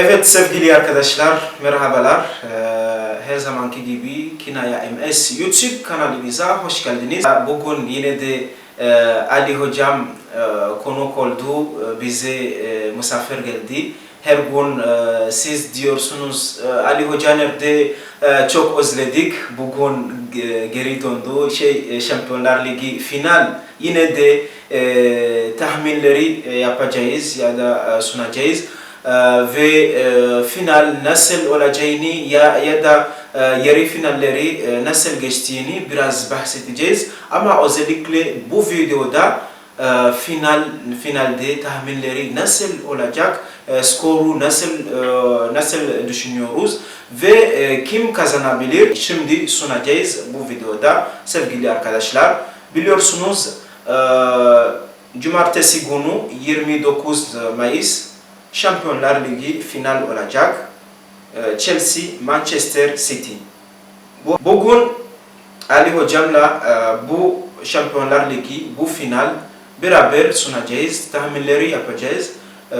Evet sevgili arkadaşlar, merhabalar. Ee, her zamanki gibi Kinaya MS YouTube kanalımıza hoş geldiniz. Bugün yine de e, Ali Hocam e, konuk oldu, e, bize e, misafir geldi. Her gün e, siz diyorsunuz e, Ali Hoca nerede e, çok özledik. Bugün e, geri döndü. Şey, e, Şampiyonlar Ligi final yine de e, tahminleri e, yapacağız ya da sunacağız. Ee, ve e, final nasıl olacağını ya ya da e, yarı finalleri e, nasıl geçtiğini biraz bahsedeceğiz. Ama özellikle bu videoda final finalde tahminleri nasıl olacak, skoru nasıl nasıl düşünüyoruz ve kim kazanabilir şimdi sunacağız bu videoda sevgili arkadaşlar. Biliyorsunuz Cumartesi günü 29 Mayıs Şampiyonlar Ligi final olacak. Ee, Chelsea, Manchester City. Bu- Bugün Ali Hocam'la e, bu Şampiyonlar Ligi, bu final beraber sunacağız, tahminleri yapacağız. Ee,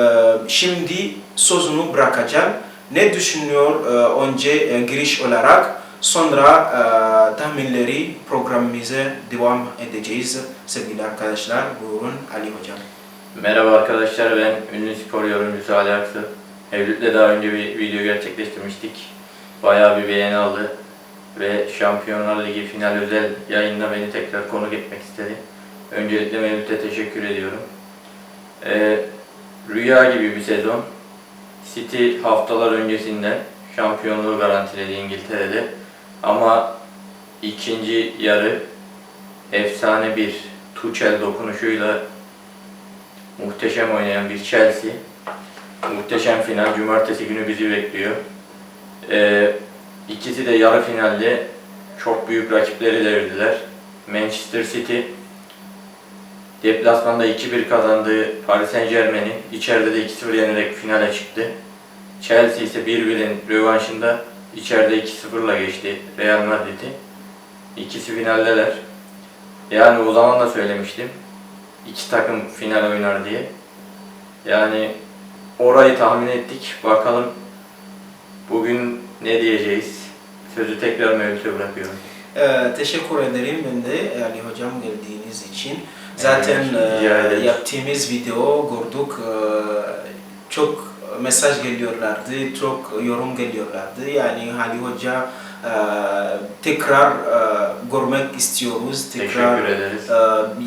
Şimdi sözünü bırakacağım. Ne düşünüyor e, önce e, giriş olarak sonra tahminleri programımıza devam edeceğiz sevgili arkadaşlar. Buyurun Ali Hocam. Merhaba arkadaşlar ben ünlü spor yorumcusu Ali Aksu. Evlilikle daha önce bir video gerçekleştirmiştik. Bayağı bir beğeni aldı ve Şampiyonlar Ligi final özel yayında beni tekrar konuk etmek istedi. Öncelikle Mevlüt'e teşekkür ediyorum. Ee, rüya gibi bir sezon. City haftalar öncesinden şampiyonluğu garantiledi İngiltere'de. Ama ikinci yarı efsane bir Tuchel dokunuşuyla muhteşem oynayan bir Chelsea. Muhteşem final cumartesi günü bizi bekliyor. Ee, ikisi de yarı finalde çok büyük rakipleri devirdiler. Manchester City deplasmanda 2-1 kazandığı Paris Saint Germain'i içeride de 2-0 yenerek finale çıktı. Chelsea ise 1-1'in rövanşında içeride 2-0'la geçti Real Madrid'i. İkisi finaldeler. Yani o zaman da söylemiştim iki takım final oynar diye. Yani orayı tahmin ettik. Bakalım bugün ne diyeceğiz? Sözü tekrar Mevlüt'e bırakıyorum. Ee, teşekkür ederim ben de Ali Hocam geldiğiniz için. Zaten Evet, e, yaptığımız video gördük. e, çok mesaj geliyorlardı, çok yorum geliyorlardı. Yani Ali Hoca e, tekrar e, görmek istiyoruz. Tekrar Teşekkür ederiz. e,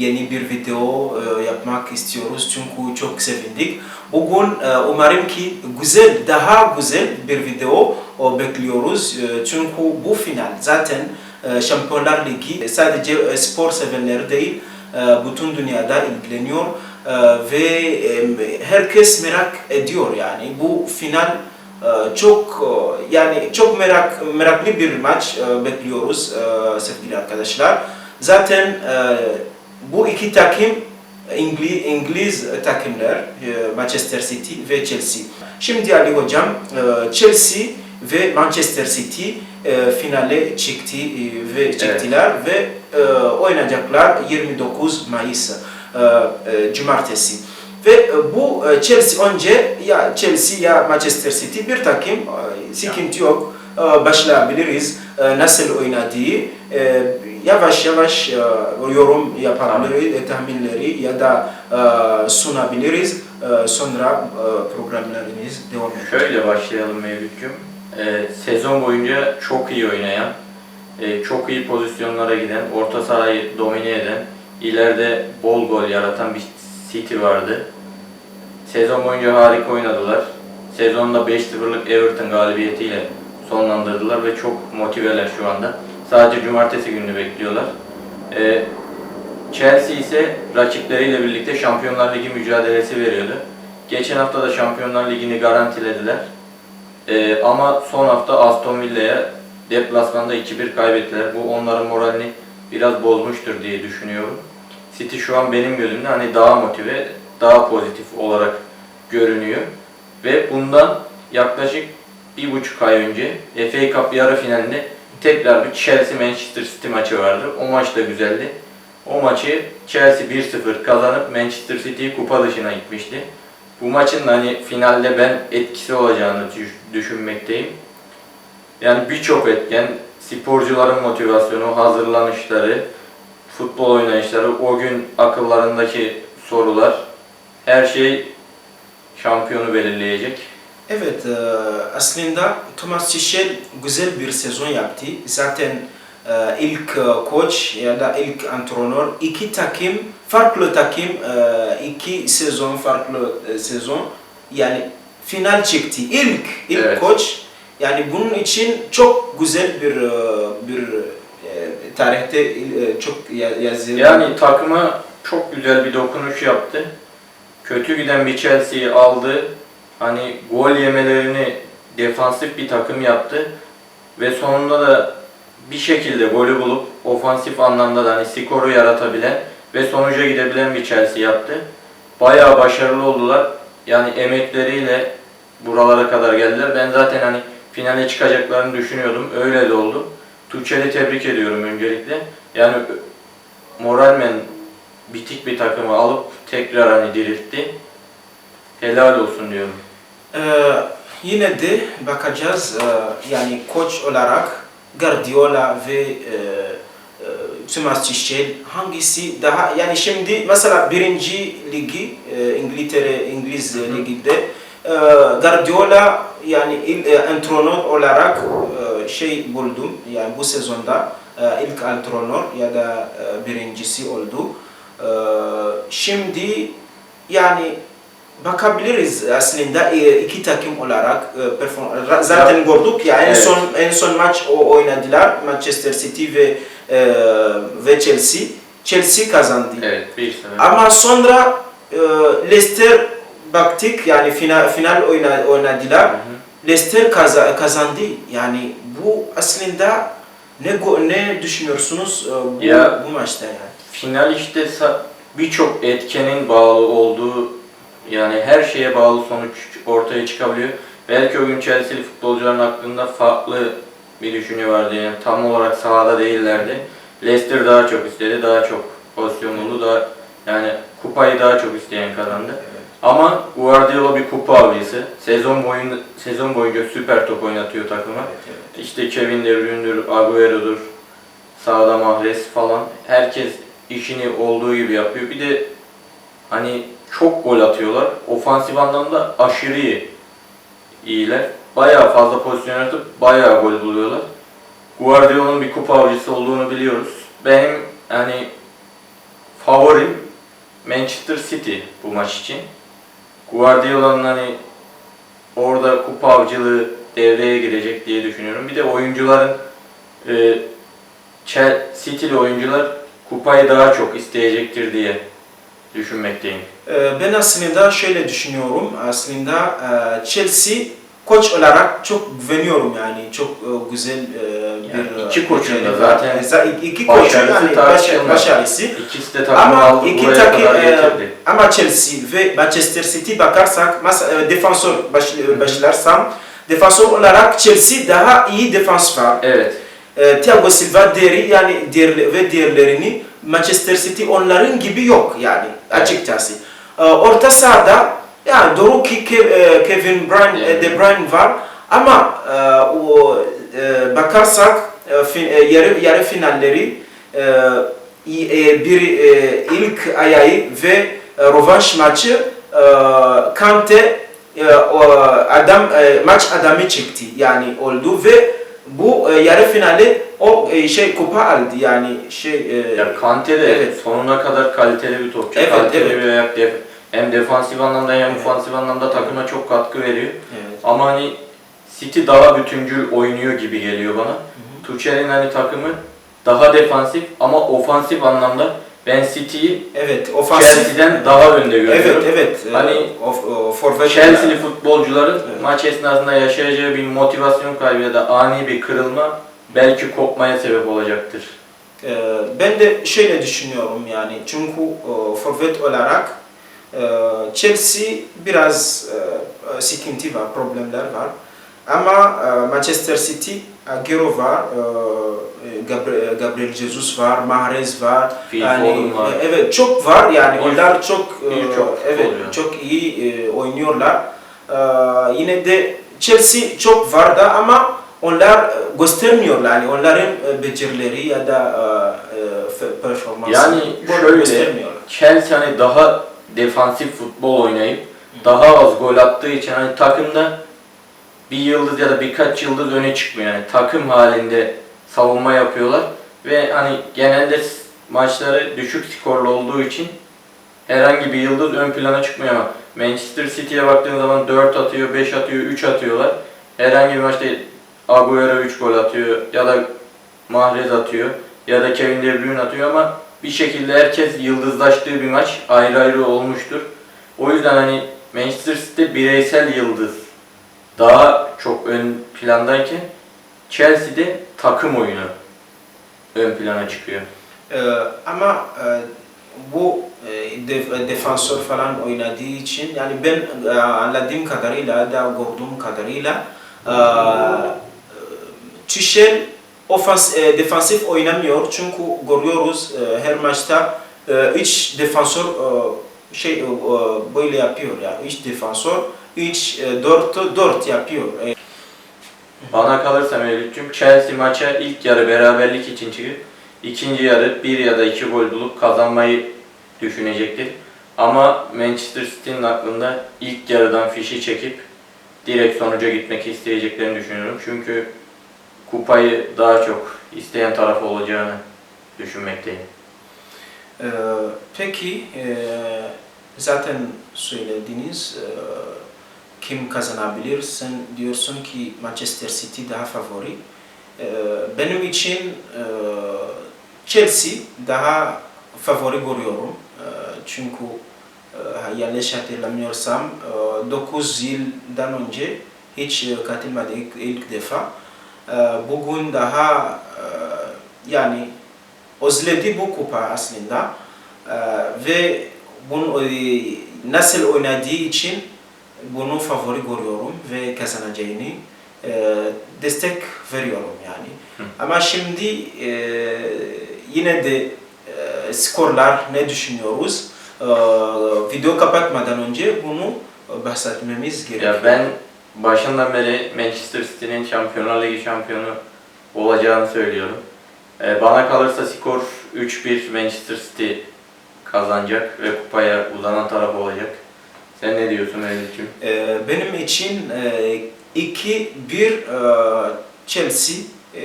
yeni bir video e, yapmak istiyoruz çünkü çok sevindik. Bugün e, umarım ki güzel, daha güzel bir video o bekliyoruz. E, Çünkü bu final zaten e, Şampiyonlar Ligi sadece e, spor sevenleri değil, e, bütün dünyada ilgileniyor E, ve e, herkes merak ediyor yani bu final çok e, yani çok merak meraklı bir maç e, bekliyoruz e, sevgili arkadaşlar. Zaten bu iki takım İngiliz, İngiliz takımlar Manchester City ve Chelsea. Şimdi Ali Hocam Chelsea ve Manchester City finale çıktı ve çıktılar ve e, oynayacaklar 29 Mayıs Cumartesi. Ve e, bu e, Chelsea önce ya Chelsea ya Manchester City bir takım e, sıkıntı yok başlayabiliriz nasıl oynadığı yavaş yavaş yorum yapabiliriz tahminleri ya da sunabiliriz sonra programlarımız devam edecek. Şöyle başlayalım Mevlüt'cüğüm. Sezon boyunca çok iyi oynayan, çok iyi pozisyonlara giden, orta sahayı domine eden, ileride bol gol yaratan bir City vardı. Sezon boyunca harika oynadılar. Sezonda 5-0'lık Everton galibiyetiyle sonlandırdılar ve çok motiveler şu anda. Sadece cumartesi gününü bekliyorlar. Ee, Chelsea ise rakipleriyle birlikte Şampiyonlar Ligi mücadelesi veriyordu. Geçen hafta da Şampiyonlar Ligi'ni garantilediler. Ee, ama son hafta Aston Villa'ya deplasmanda 2-1 kaybettiler. Bu onların moralini biraz bozmuştur diye düşünüyorum. City şu an benim gözümde hani daha motive, daha pozitif olarak görünüyor. Ve bundan yaklaşık bir buçuk ay önce FA Cup yarı finalinde tekrar bir Chelsea Manchester City maçı vardı. O maç da güzeldi. O maçı Chelsea 1-0 kazanıp Manchester City'yi kupa dışına gitmişti. bu maçın hani finalde ben etkisi olacağını düş- düşünmekteyim. Yani birçok etken, sporcuların motivasyonu, hazırlanışları, futbol oynayışları, o gün akıllarındaki sorular, her şey şampiyonu belirleyecek. Evet, e, aslında Thomas Tuchel güzel bir sezon yaptı. Zaten e, ilk e, koç ya da ilk antrenör iki takım, farklı takım e, iki sezon farklı e, sezon yani final çıktı. İlk ilk Evet. koç yani bunun için çok güzel bir bir tarihte çok ya- yazıldı. Yani takıma çok güzel bir dokunuş yaptı. Kötü giden bir Chelsea'yi aldı. Hani gol yemelerini defansif bir takım yaptı. Ve sonunda da bir şekilde golü bulup ofansif anlamda da hani skoru yaratabilen ve sonuca gidebilen bir Chelsea yaptı. Bayağı başarılı oldular. Yani emekleriyle buralara kadar geldiler. Ben zaten hani finale çıkacaklarını düşünüyordum. Öyle de oldu. Tuchel'i tebrik ediyorum öncelikle. Yani moralmen bitik bir takımı alıp tekrar hani diriltti. Helal olsun diyorum. Ee, yine de bakacağız Ee, yani koç olarak Guardiola ve e, e, Thomas Tuchel hangisi daha yani şimdi mesela birinci ligi e, İngiltere İngiliz liginde e, Guardiola yani il, e, antrenör olarak e, şey buldum yani bu sezonda e, ilk antrenör ya da e, birincisi oldu. E, şimdi yani bakabiliriz aslında e, iki takım olarak e, zaten gördük ya en Evet. son en son maç o oynadılar Manchester City ve e, ve Chelsea Chelsea kazandı. Evet, bir. Ama sonra e, Leicester baktık yani final final oyna, oynadılar. Hı hı. Leicester kaza, kazandı. Yani bu aslında ne ne düşünüyorsunuz bu, Ya- bu maçta yani? Final işte birçok etkenin bağlı olduğu yani her şeye bağlı sonuç ortaya çıkabiliyor. Belki o gün Chelsea'li futbolcuların aklında farklı bir düşünce vardı yani tam olarak sahada değillerdi. Leicester daha çok istedi, daha çok pozisyon buldu, daha yani kupayı daha çok isteyen kazandı. Ama Guardiola bir kupa avcısı. Sezon boyunca sezon boyunca süper top oynatıyor takıma. İşte Kevin De Bruyne'dir, Agüero'dur, sağda Mahrez falan. Herkes işini olduğu gibi yapıyor. Bir de hani çok gol atıyorlar. Ofansif anlamda aşırı iyi. iyiler. Bayağı fazla pozisyon yaratıp bayağı gol buluyorlar. Guardiola'nın bir kupa avcısı olduğunu biliyoruz. Benim hani favorim Manchester City bu maç için. Guardiola'nın hani orada kupa avcılığı devreye girecek diye düşünüyorum. Bir de oyuncuların e, Chel- City'li oyuncular kupayı daha çok isteyecektir diye düşünmekteyim. Ee, Ben aslında şöyle düşünüyorum. Aslında e, Chelsea koç olarak çok güveniyorum yani. Çok e, güzel e, bir Yani iki koçun da zaten Za- iki koçun yani başarısı. İkisi de takımı Ama aldı iki buraya takım kadar getirdi. ama Chelsea ve Manchester City bakarsak mesela defansör baş, başlarsam defansör olarak Chelsea daha iyi defans var. Evet. E, Thiago Silva deri yani diğer, ve diğerlerini Manchester City onların gibi yok yani açıkçası. E, orta sahada yani doğru ki e, Kevin Bruyne, e, De Bruyne var ama e, o e, bakarsak e, fin, e, yarı yarı finalleri e, e, bir e, ilk ayağı ve e, rövanş maçı e, Kante e, o adam e, maç adamı çıktı yani oldu ve bu e, yarı finali o e, şey kupa aldı yani şey e, Ya Kante de Evet. sonuna kadar kaliteli bir topçu. Evet, kaliteli evet. bir ayak. def- Hem defansif anlamda hem Evet. ofansif anlamda takıma çok katkı veriyor. evet. Ama hani City daha bütüncül oynuyor gibi geliyor bana. Tuchel'in hani takımı daha defansif ama ofansif anlamda ben City'yi Evet, ofansif. Chelsea'den daha önde Evet, görüyorum. evet. e, Hani of, o, forvet. Chelsea'li futbolcuların Evet. maç esnasında yaşayacağı bir motivasyon kaybı ya da ani bir kırılma belki kopmaya sebep olacaktır. E, ben de şöyle düşünüyorum yani çünkü e, forvet olarak e, Chelsea biraz e, sıkıntı var, problemler var. Ama e, Manchester City, Agüero var, e, Gabriel, Jesus var, Mahrez var. Yani, var. e, Evet çok var yani Phil- onlar çok e, Birçok evet çok iyi e, oynuyorlar. E, yine de Chelsea çok vardı ama onlar e, göstermiyorlar. Yani onların e, becerileri ya da e, e, performansı Yani şöyle. Chelsea hani daha defansif futbol oynayıp daha az gol attığı için hani takımda bir yıldız ya da birkaç yıldız öne çıkmıyor. Yani takım halinde savunma yapıyorlar ve hani genelde maçları düşük skorlu olduğu için herhangi bir yıldız ön plana çıkmıyor ama Manchester City'ye baktığın zaman 4 atıyor, 5 atıyor, 3 atıyorlar. Herhangi bir maçta Agüero 3 gol atıyor ya da Mahrez atıyor ya da Kevin De Bruyne atıyor ama bir şekilde herkes yıldızlaştığı bir maç ayrı ayrı olmuştur. O yüzden hani Manchester City bireysel yıldız daha çok ön plandayken Chelsea'de takım oyunu ön plana çıkıyor. E, ama e, bu e, def- defansör falan oynadığı için yani ben e, anladığım kadarıyla da gördüğüm kadarıyla e, Tuchel ofans, e, defansif oynamıyor çünkü görüyoruz e, her maçta e, üç defansör e, şey e, böyle yapıyor ya üç defansör üç e, dört dört yapıyor. E, Bana kalırsa Mevlüt'cüm Chelsea maça ilk yarı beraberlik için çıkıp ikinci yarı bir ya da iki gol bulup kazanmayı düşünecektir. Ama Manchester City'nin aklında ilk yarıdan fişi çekip direkt sonuca gitmek isteyeceklerini düşünüyorum. Çünkü kupayı daha çok isteyen taraf olacağını düşünmekteyim. Ee, peki e, zaten söylediniz e, kim kazanabilir? Sen diyorsun ki Manchester City daha favori. Ee, benim için e, Chelsea daha favori görüyorum. E, çünkü e, yanlış hatırlamıyorsam 9 yıldan önce hiç e, ilk defa. E, bugün daha e, yani özledi bu kupa aslında Ee, ve bunu e, nasıl oynadığı için bunu favori görüyorum ve kazanacağını e, destek veriyorum yani. Hı. Ama şimdi e, yine de e, skorlar ne düşünüyoruz? E, video kapatmadan önce bunu bahsetmemiz gerekiyor. Ya ben başından beri Manchester City'nin Şampiyonlar Ligi şampiyonu olacağını söylüyorum. Ee, bana kalırsa skor 3-1 Manchester City kazanacak ve kupaya uzanan taraf olacak. Sen ne diyorsun Mevlüt'cüğüm? Ee, benim için e, 2-1 e, Chelsea e,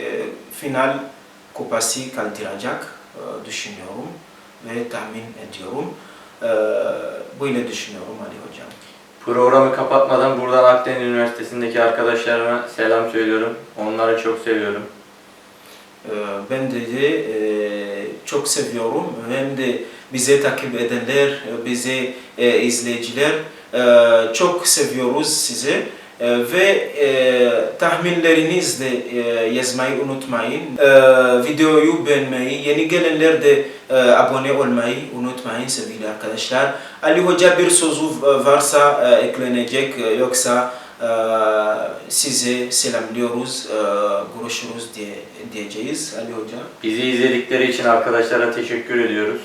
final kupası kaldıracak e, düşünüyorum ve tahmin ediyorum. E, böyle düşünüyorum Ali Hocam. Programı kapatmadan buradan Akdeniz Üniversitesi'ndeki arkadaşlarıma selam söylüyorum. Onları çok seviyorum. E, ben de, de e, çok seviyorum. Hem de bize takip edenler, bize e, izleyiciler e, çok seviyoruz sizi. E, ve e, tahminlerinizi de e, yazmayı unutmayın. E, videoyu beğenmeyi, yeni gelenler de e, abone olmayı unutmayın sevgili arkadaşlar. Ali Hoca bir sözü varsa e, eklenecek e, yoksa e, size selamlıyoruz, e, görüşürüz diye diyeceğiz Ali Hoca. Bizi izledikleri için arkadaşlara teşekkür ediyoruz.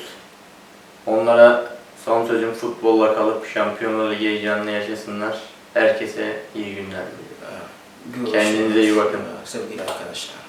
Onlara son sözüm futbolla kalıp Şampiyonlar Ligi heyecanını yaşasınlar. Herkese iyi günler diliyorum. Görüşürüz. Kendinize iyi bakın. Sevgili arkadaşlar.